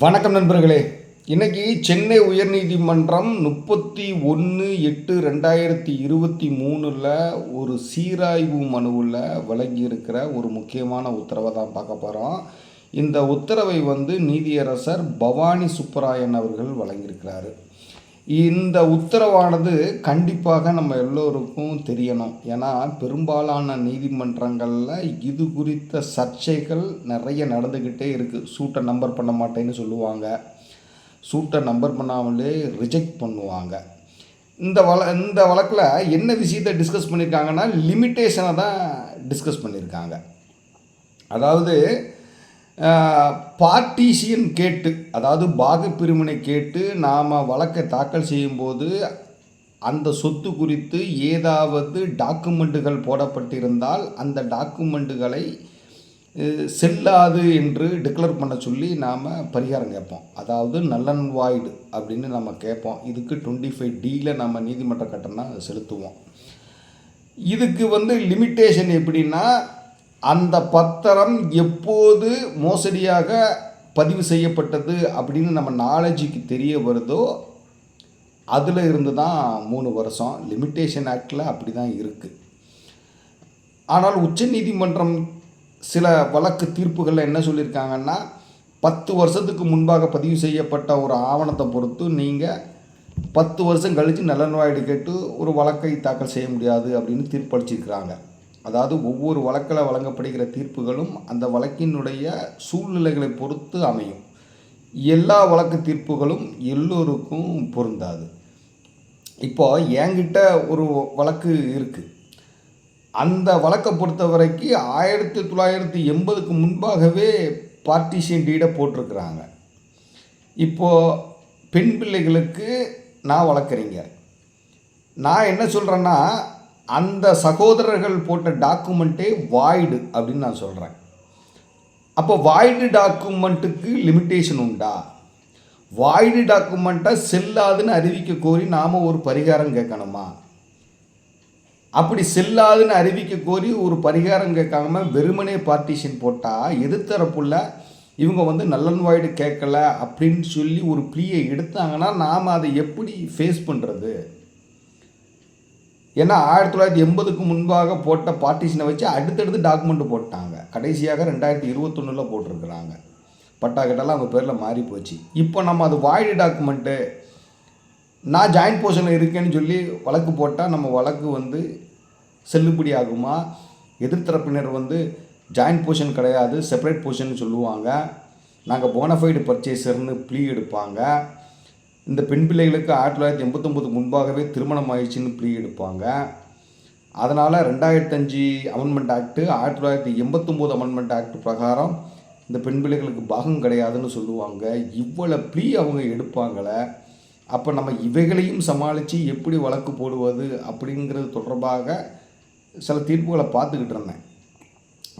வணக்கம் நண்பர்களே. இன்னைக்கு சென்னை உயர்நீதிமன்றம் முப்பத்தி ஒன்று எட்டு ரெண்டாயிரத்தி இருபத்தி மூணில் ஒரு சீராய்வு மனுவில் வழங்கியிருக்கிற ஒரு முக்கியமான உத்தரவை தான் பார்க்க போகிறோம் இந்த உத்தரவை வந்து நீதியரசர் பவானி சுப்பராயன் அவர்கள் வழங்கியிருக்கிறாரு. இந்த உத்தரவானது கண்டிப்பாக நம்ம எல்லோருக்கும் தெரியணும். ஏன்னா பெரும்பாலான நீதிமன்றங்களில் இது குறித்த சர்ச்சைகள் நிறைய நடந்துக்கிட்டே இருக்குது சூட்டை நம்பர் பண்ண மாட்டேன்னு சொல்லுவாங்க. சூட்டை நம்பர் பண்ணாமலே ரிஜெக்ட் பண்ணுவாங்க. இந்த வழ இந்த வழக்கில் என்ன விஷயத்தை டிஸ்கஸ் பண்ணியிருக்காங்கன்னா லிமிட்டேஷனை தான் டிஸ்கஸ் பண்ணியிருக்காங்க அதாவது பார்ட்டிஷியன் கேட்டு அதாவது பாகப்பிரிவினை கேட்டு நாம் வழக்கை தாக்கல் செய்யும்போது அந்த சொத்து குறித்து ஏதாவது டாக்குமெண்ட்டுகள் போடப்பட்டிருந்தால் அந்த டாக்குமெண்ட்டுகளை செல்லாது என்று டிக்ளேர் பண்ண சொல்லி நாம் பரிகாரம் கேட்போம். அதாவது நல்லன் வாய்டு அப்படின்னு நம்ம கேட்போம். இதுக்கு டுவெண்ட்டி ஃபைவ் டியில் நம்ம நீதிமன்ற கட்டணம் செலுத்துவோம். இதுக்கு வந்து லிமிட்டேஷன் எப்படின்னா அந்த பத்திரம் எப்போது மோசடியாக பதிவு செய்யப்பட்டது அப்படின்னு நம்ம நாலேஜுக்கு தெரிய வருதோ அதில் இருந்து தான் மூணு வருஷம். லிமிட்டேஷன் ஆக்டில் அப்படி தான் இருக்குது ஆனால் உச்சநீதிமன்றம் சில வழக்கு தீர்ப்புகளில் என்ன சொல்லியிருக்காங்கன்னா பத்து வருஷத்துக்கு முன்பாக பதிவு செய்யப்பட்ட ஒரு ஆவணத்தை பொறுத்து நீங்கள் பத்து வருஷம் கழித்து நலன்வாய்டு கேட்டு ஒரு வழக்கை தாக்கல் செய்ய முடியாது அப்படின்னு தீர்ப்பளிச்சிருக்கிறாங்க. அதாவது ஒவ்வொரு வழக்கில் வழங்கப்படுகிற தீர்ப்புகளும் அந்த வழக்கினுடைய சூழ்நிலைகளை பொறுத்து அமையும். எல்லா வழக்கு தீர்ப்புகளும் எல்லோருக்கும் பொருந்தாது. இப்போ என்கிட்ட ஒரு வழக்கு இருக்குது அந்த வழக்கை பொறுத்த வரைக்கும் ஆயிரத்தி தொள்ளாயிரத்தி எண்பதுக்கு முன்பாகவே பார்ட்டிஷியன் டீடை போட்டிருக்கிறாங்க. இப்போது பெண் பிள்ளைகளுக்கு நான் வளர்க்குறீங்க. நான் என்ன சொல்கிறேன்னா அந்த சகோதரர்கள் போட்ட டாக்குமெண்ட்டே வாய்டு அப்படின்னு நான் சொல்கிறேன் அப்போ வாய்டு டாக்குமெண்ட்டுக்கு லிமிட்டேஷன் உண்டா? வாய்டு டாக்குமெண்ட்டை செல்லாதுன்னு அறிவிக்க கோரி நாம் ஒரு பரிகாரம் கேட்கணுமா? அப்படி செல்லாதுன்னு அறிவிக்க கோரி ஒரு பரிகாரம் கேட்காம வெறுமனே பார்ட்டிஷன் போட்டால் எதிர்த்தரப்புள்ள இவங்க வந்து நல்லன் வாய்டு கேட்கல அப்படின்னு சொல்லி ஒரு ப்ளீயை எடுத்தாங்கன்னா நாம் அதை எப்படி ஃபேஸ் பண்ணுறது ஏன்னா ஆயிரத்தி தொள்ளாயிரத்தி எண்பதுக்கு முன்பாக போட்ட பார்ட்டிஷனை வச்சு அடுத்தடுத்து டாக்குமெண்ட் போட்டாங்க. கடைசியாக ரெண்டாயிரத்தி இருபத்தொன்னில் போட்டிருக்கிறாங்க. பட்டா கிட்டலாம் அவங்க பேரில் மாறி போச்சு. இப்போ நம்ம அது வாய்டு டாக்குமெண்ட்டு நான் ஜாயின்ட் போர்ஷனில் இருக்கேன்னு சொல்லி வழக்கு போட்டால் நம்ம வழக்கு வந்து செல்லுபடி ஆகுமா? எதிர்த்தரப்பினர் வந்து ஜாயின்ட் போர்ஷன் கிடையாது செப்பரேட் போர்ஷன் சொல்லுவாங்க. நாங்கள் போனஃபைடு பர்ச்சேசர்னு ப்ளீ எடுப்பாங்க. இந்த பெண் பிள்ளைகளுக்கு ஆயிரத்தி தொள்ளாயிரத்தி எண்பத்தொம்போது முன்பாகவே திருமணம் ஆயிடுச்சுன்னு ப்ளீ எடுப்பாங்க. அதனால் ரெண்டாயிரத்தஞ்சு அமெண்ட்மெண்ட் ஆக்ட்டு ஆயிரத்தி தொள்ளாயிரத்தி எண்பத்தொம்போது அமெண்ட்மெண்ட் ஆக்ட் பிரகாரம் இந்த பெண் பிள்ளைகளுக்கு பாகம் கிடையாதுன்னு சொல்லுவாங்க. இவ்வளோ ப்ளீ அவங்க எடுப்பாங்களே. அப்போ நம்ம இவைகளையும் சமாளித்து எப்படி வழக்கு போடுவது அப்படிங்கிறது தொடர்பாக சில தீர்ப்புகளை பார்த்துக்கிட்டு இருந்தேன்.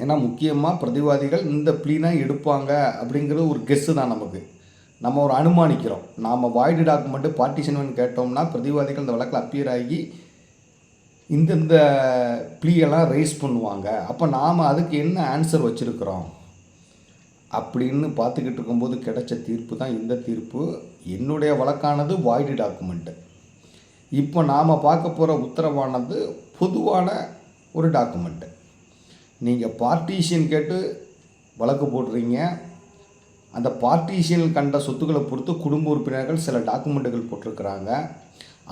ஏன்னா முக்கியமாக பிரதிவாதிகள் இந்த ப்ளீனாக எடுப்பாங்க அப்படிங்கிறது ஒரு கெஸ்ஸு தான் நமக்கு. நம்ம ஒரு அனுமானிக்கிறோம். நாம் வாய்டு டாக்குமெண்ட்டு பார்ட்டிஷன் கேட்டோம்னா பிரதிவாதிகள் இந்த வழக்கில் அப்பியர் ஆகி இந்தந்த ப்ளீயெல்லாம் ரைஸ் பண்ணுவாங்க. அப்போ நாம் அதுக்கு என்ன ஆன்சர் வச்சுருக்கிறோம்? அப்படின்னு பார்த்துக்கிட்டு இருக்கும்போது கிடைச்ச தீர்ப்பு தான் இந்த தீர்ப்பு. என்னுடைய வழக்கானது வாய்டு டாக்குமெண்ட்டு இப்போ நாம் பார்க்க போகிற உத்தரவானது பொதுவான ஒரு டாக்குமெண்ட்டு நீங்கள் பார்ட்டிஷியன் கேட்டு வழக்கு போடுறீங்க. அந்த பார்ட்டிஷியல் கண்ட சொத்துக்களை பொறுத்து குடும்ப உறுப்பினர்கள் சில டாக்குமெண்ட்டுகள் போட்டிருக்கிறாங்க.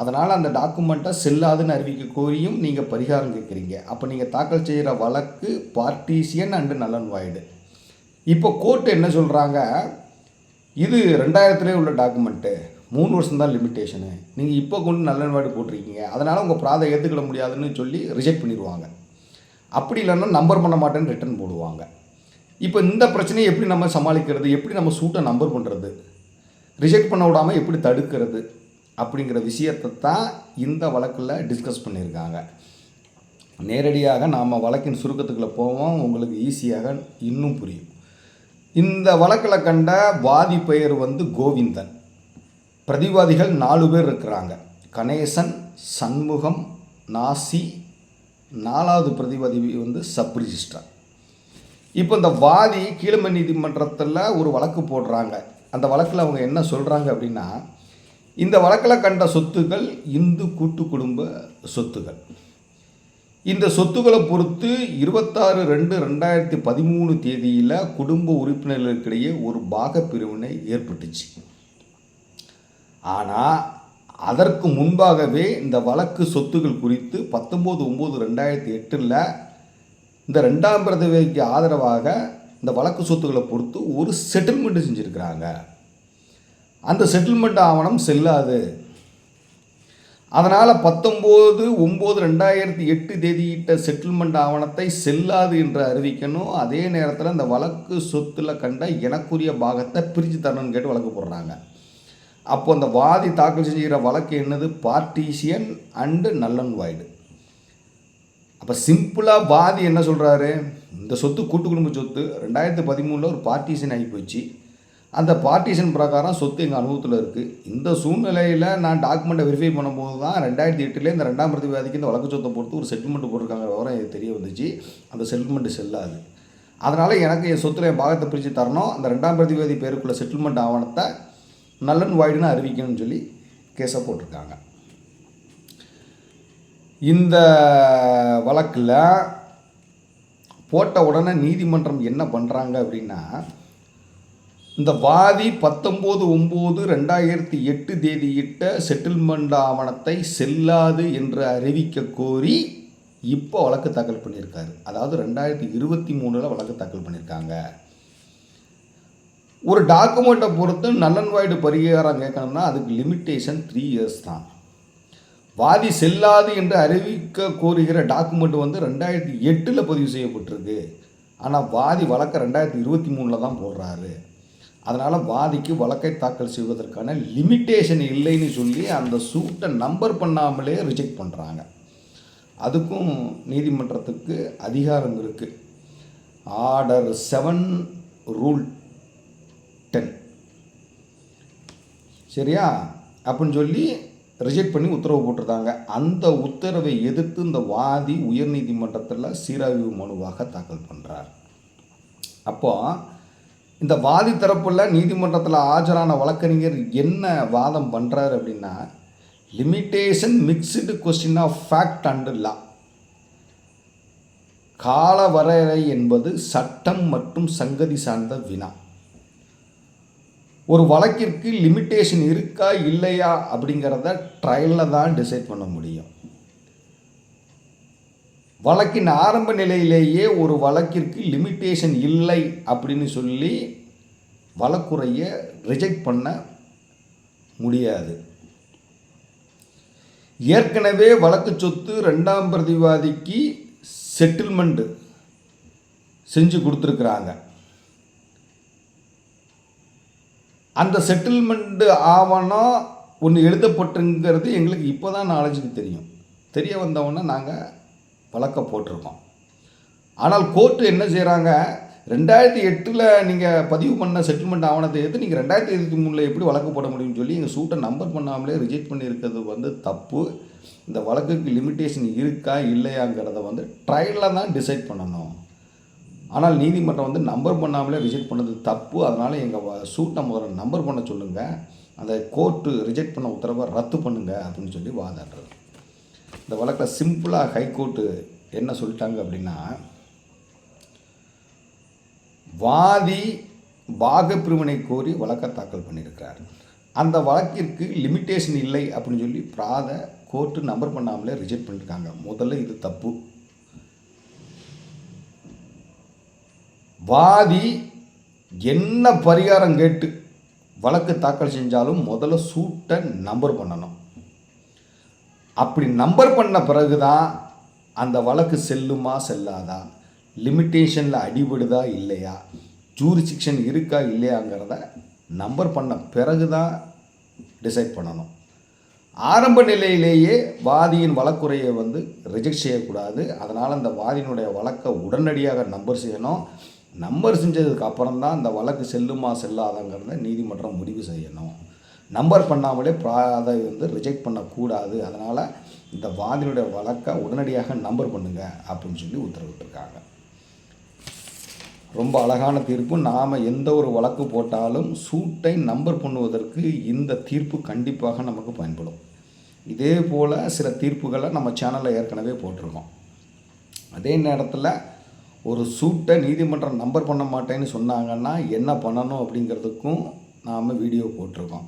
அதனால் அந்த டாக்குமெண்ட்டை செல்லாதுன்னு அறிவிக்க கோரியும் நீங்கள் பரிகாரம் கேட்குறீங்க. அப்போ நீங்கள் தாக்கல் செய்கிற வழக்கு partition and null and void இப்போ கோர்ட்டு என்ன சொல்கிறாங்க இது ரெண்டாயிரத்துலேயே உள்ள டாக்குமெண்ட்டு மூணு வருஷம் தான் லிமிட்டேஷனு நீங்கள் இப்போ கொண்டு நல்ல வாய்டு போட்டிருக்கீங்க. அதனால் உங்கள் பிராதை ஏற்றுக்கிட முடியாதுன்னு சொல்லி ரிஜெக்ட் பண்ணிடுவாங்க. அப்படி இல்லைன்னா நம்பர் பண்ண மாட்டேன்னு ரிட்டர்ன் போடுவாங்க. இப்போ இந்த பிரச்சனையை எப்படி நம்ம சமாளிக்கிறது? எப்படி நம்ம சூட்டை நம்பர் பண்ணுறது ரிஜெக்ட் பண்ண விடாமல் எப்படி தடுக்கிறது? அப்படிங்கிற விஷயத்தை தான் இந்த வழக்கில் டிஸ்கஸ் பண்ணியிருக்காங்க. நேரடியாக நாம் வழக்கின் சுருக்கத்துக்குள்ளே போவோம். உங்களுக்கு ஈஸியாக இன்னும் புரியும். இந்த வழக்கில் கண்ட வாதி பெயர் வந்து கோவிந்தன். பிரதிவாதிகள் நாலு பேர் இருக்கிறாங்க. கணேசன் சண்முகம் நாசி நாலாவது பிரதிவாதி வந்து சப் ரிஜிஸ்ட்ரார் இப்போ இந்த வாதி கீழமை நீதிமன்றத்தில் ஒரு வழக்கு போடுறாங்க. அந்த வழக்கில் அவங்க என்ன சொல்கிறாங்க அப்படின்னா இந்த வழக்கில் கண்ட சொத்துக்கள் இந்து கூட்டு குடும்ப சொத்துகள் இந்த சொத்துக்களை பொறுத்து இருபத்தாறு ரெண்டு ரெண்டாயிரத்தி பதிமூணு தேதியில் குடும்ப உறுப்பினர்களுக்கிடையே ஒரு பாகப்பிரிவினை ஏற்பட்டுச்சு. ஆனால் அதற்கு முன்பாகவே இந்த வழக்கு சொத்துக்கள் குறித்து பத்தொம்போது ஒம்பது ரெண்டாயிரத்தி எட்டில் இந்த ரெண்டாம் பிரதவிக்கு ஆதரவாக இந்த வழக்கு சொத்துக்களை பொறுத்து ஒரு செட்டில்மெண்ட்டு செஞ்சுருக்கிறாங்க. அந்த செட்டில்மெண்ட் ஆவணம் செல்லாது. அதனால் பத்தொம்போது ஒம்பது ரெண்டாயிரத்தி எட்டு தேதியிட்ட செட்டில்மெண்ட் ஆவணத்தை செல்லாது என்று அறிவிக்கணும். அதே நேரத்தில் இந்த வழக்கு சொத்தில் கண்ட எனக்குரிய பாகத்தை பிரித்து தரணும்னு கேட்டு வழக்கு போடுறாங்க. அப்போ அந்த வாதி தாக்கல் செய்கிற வழக்கு என்னது? Partition and null and void. அப்போ சிம்பிளாக வாதி என்ன சொல்கிறாரு இந்த சொத்து கூட்டு குடும்ப சொத்து ரெண்டாயிரத்து பதிமூணில் ஒரு பார்ட்டிஷன் ஆகி போச்சு. அந்த பார்ட்டிஷன் பிரகாரம் சொத்து எங்கள் அனுபவத்தில் இருக்குது இந்த சூழ்நிலையில் நான் டாக்குமெண்ட்டை வெரிஃபை பண்ணும்போது தான் ரெண்டாயிரத்தி எட்டுல இந்த ரெண்டாம் பிரதிவாதிக்கு இந்த வழக்கு சொத்தை பொறுத்து ஒரு செட்டில்மெண்ட் போட்டிருக்காங்க விவரம் எனக்கு தெரிய வந்துச்சு. அந்த செட்டில்மெண்ட் செல்லாது. அதனால் எனக்கு என் சொத்துல என் பாகத்தை பிரித்து தரணும். அந்த ரெண்டாம் பிரதிவாதி பேருக்குள்ள செட்டில்மெண்ட் ஆவணத்தை நல்லன் வாய்டுன்னு அறிவிக்கணும்னு சொல்லி கேஸை போட்டிருக்காங்க. இந்த வழக்கில் போட்ட உடனே நீதிமன்றம் என்ன பண்ணுறாங்க அப்படின்னா இந்த வாதி பத்தொம்போது ஒம்பது ரெண்டாயிரத்தி எட்டு தேதியிட்ட செட்டில்மெண்ட் ஆவணத்தை செல்லாது என்று அறிவிக்க கோரி இப்போ வழக்கு தாக்கல் பண்ணியிருக்காரு. அதாவது ரெண்டாயிரத்தி இருபத்தி மூணில் வழக்கு தாக்கல் பண்ணியிருக்காங்க. ஒரு டாக்குமெண்ட்டை பொறுத்து நல்லன்வாய்டு பரிகாரம் கேட்கணும்னா அதுக்கு லிமிட்டேஷன் த்ரீ இயர்ஸ் தான். வாதி செல்லாது என்று அறிவிக்க கோருகிற டாக்குமெண்ட் வந்து ரெண்டாயிரத்தி எட்டில் பதிவு செய்யப்பட்டிருக்கு. ஆனால் வாதி வழக்கை ரெண்டாயிரத்தி இருபத்தி மூணில் தான் போடுறாரு. அதனால் வாதிக்கு வழக்கை தாக்கல் செய்வதற்கான லிமிட்டேஷன் இல்லைன்னு சொல்லி அந்த சூட்டை நம்பர் பண்ணாமலே ரிஜெக்ட் பண்ணுறாங்க அதுக்கும் நீதிமன்றத்துக்கு அதிகாரம் இருக்குது ஆர்டர் செவன் ரூல் டென் சரியா? அப்படின்னு சொல்லி ரிஜெக்ட் பண்ணி உத்தரவு போட்டிருக்காங்க. அந்த உத்தரவை எதிர்த்து இந்த வாதி உயர்நீதிமன்றத்தில் சீராய்வு மனுவாக தாக்கல் பண்ணுறார் அப்போ இந்த வாதி தரப்பில் நீதிமன்றத்தில் ஆஜரான வழக்கறிஞர் என்ன வாதம் பண்ணுறாரு அப்படின்னா limitation mixed question of fact and law கால வரையறை என்பது சட்டம் மற்றும் சங்கதி சார்ந்த வினா. ஒரு வழக்கிற்கு லிமிட்டேஷன் இருக்கா இல்லையா அப்படிங்கிறத ட்ரையலில் தான் டிசைட் பண்ண முடியும். வழக்கின் ஆரம்ப நிலையிலேயே ஒரு வழக்கிற்கு லிமிட்டேஷன் இல்லை அப்படின்னு சொல்லி வழக்குறையை ரிஜெக்ட் பண்ண முடியாது. ஏற்கனவே வழக்கு சொத்து ரெண்டாம் பிரதிவாதிக்கு செட்டில்மெண்ட் செஞ்சு கொடுத்துருக்குறாங்க. அந்த செட்டில்மெண்ட்டு ஆவணம் ஒன்று எழுதப்பட்டுங்கிறது எங்களுக்கு இப்போ தான் நாலேஜுக்கு தெரியும். தெரிய வந்தவொன்னே நாங்கள் வழக்க போட்டிருக்கோம். ஆனால் கோர்ட்டு என்ன செய்கிறாங்க ரெண்டாயிரத்தி எட்டில் நீங்கள் பதிவு பண்ண செட்டில்மெண்ட் ஆவணத்தை எடுத்து நீங்கள் ரெண்டாயிரத்தி இருபத்தி மூணில் எப்படி வழக்கு போட முடியும்னு சொல்லி எங்கள் சூட்டை நம்பர் பண்ணாமலே ரிஜெக்ட் பண்ணியிருக்கிறது வந்து தப்பு. இந்த வழக்குக்கு லிமிட்டேஷன் இருக்கா இல்லையாங்கிறத வந்து ட்ரையலில் தான் டிசைட் பண்ணணும். ஆனால் நீதிமன்றம் வந்து நம்பர் பண்ணாமலே ரிஜெக்ட் பண்ணது தப்பு. அதனால் எங்கள் சூட்டை முதல்ல நம்பர் பண்ண சொல்லுங்கள் அந்த கோர்ட்டு ரிஜெக்ட் பண்ண உத்தரவை ரத்து பண்ணுங்கள் அப்படின்னு சொல்லி வாதாடுறது. இந்த வழக்கில் சிம்பிளாக ஹைகோர்ட்டு என்ன சொல்லிட்டாங்க அப்படின்னா வாதி பாகப்பிரிவினை கோரி வழக்கை தாக்கல் பண்ணியிருக்கிறார். அந்த வழக்கிற்கு லிமிட்டேஷன் இல்லை அப்படின்னு சொல்லி பிராத கோர்ட்டு நம்பர் பண்ணாமலே ரிஜெக்ட் பண்ணியிருக்காங்க. முதல்ல இது தப்பு. வாதி என்ன பரிகாரம் கேட்டு வழக்கு தாக்கல் செஞ்சாலும் முதல்ல சூட்டை நம்பர் பண்ணணும். அப்படி நம்பர் பண்ண பிறகு தான் அந்த வழக்கு செல்லுமா செல்லாதா? லிமிட்டேஷனில் அடிபடுதா இல்லையா? ஜூரிசிக்ஷன் இருக்கா இல்லையாங்கிறத நம்பர் பண்ண பிறகு தான் டிசைட் பண்ணணும். ஆரம்ப நிலையிலேயே வாதியின் வழக்குறையை வந்து ரிஜெக்ட் செய்யக்கூடாது. அதனால் அந்த வாதியினுடைய வழக்கை உடனடியாக நம்பர் செய்யணும். நம்பர் செஞ்சதுக்கு அப்புறம் தான் அந்த வழக்கு செல்லுமா செல்லாதங்கிறத நீதிமன்றம் முடிவு செய்யணும். நம்பர் பண்ணாமலே அதை வந்து ரிஜெக்ட் பண்ணக்கூடாது. அதனால் இந்த வாதியினுடைய வழக்கை உடனடியாக நம்பர் பண்ணுங்க அப்படின்னு சொல்லி உத்தரவிட்டிருக்காங்க. ரொம்ப அழகான தீர்ப்பு. நாம் எந்த ஒரு வழக்கு போட்டாலும் சூட்டை நம்பர் பண்ணுவதற்கு இந்த தீர்ப்பு கண்டிப்பாக நமக்கு பயன்படும். இதே போல் சில தீர்ப்புகளை நம்ம சேனலில் ஏற்கனவே போட்டிருக்கோம். அதே நேரத்தில் ஒரு சூட்டை நீதிமன்றம் நம்பர் பண்ண மாட்டேன்னு சொன்னாங்கன்னா என்ன பண்ணணும் அப்படிங்கிறதுக்கும் நாம் வீடியோ போட்டிருக்கோம்.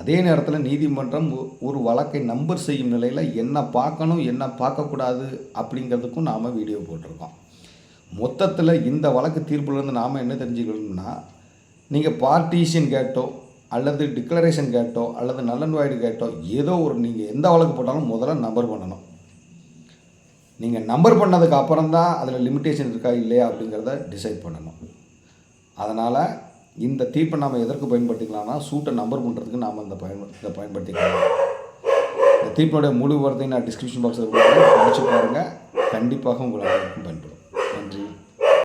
அதே நேரத்தில் நீதிமன்றம் ஒரு வழக்கை நம்பர் செய்யும் நிலையில் என்ன பார்க்கணும் என்ன பார்க்கக்கூடாது அப்படிங்கிறதுக்கும் நாம் வீடியோ போட்டிருக்கோம். மொத்தத்தில் இந்த வழக்கு தீர்ப்புலேருந்து நாம் என்ன தெரிஞ்சுக்கணும்னா நீங்கள் பார்ட்டிஷன் கேட்டோ அல்லது டிக்ளரேஷன் கேட்டோ அல்லது நல்லன்வாய்டு கேட்டோ ஏதோ ஒரு நீங்கள் எந்த வழக்கு போட்டாலும் முதல்ல நம்பர் பண்ணணும். நீங்கள் நம்பர் பண்ணதுக்கு அப்புறம் தான் அதில் லிமிட்டேஷன் இருக்கா இல்லையா அப்படிங்கிறத டிசைட் பண்ணணும். அதனால் இந்த தீர்ப்பை நாம் எதற்கு பயன்படுத்திக்கலாம்னா சூட்டை நம்பர் பண்ணுறதுக்கு நாம் இந்த பயன் இதை பயன்படுத்திக்கலாம். இந்த தீர்ப்பினுடைய முழு வார்த்தையும் நான் டிஸ்கிரிப்ஷன் பாக்ஸில் படித்து பாருங்கள் கண்டிப்பாக உங்களுக்கு பயன்படும். நன்றி.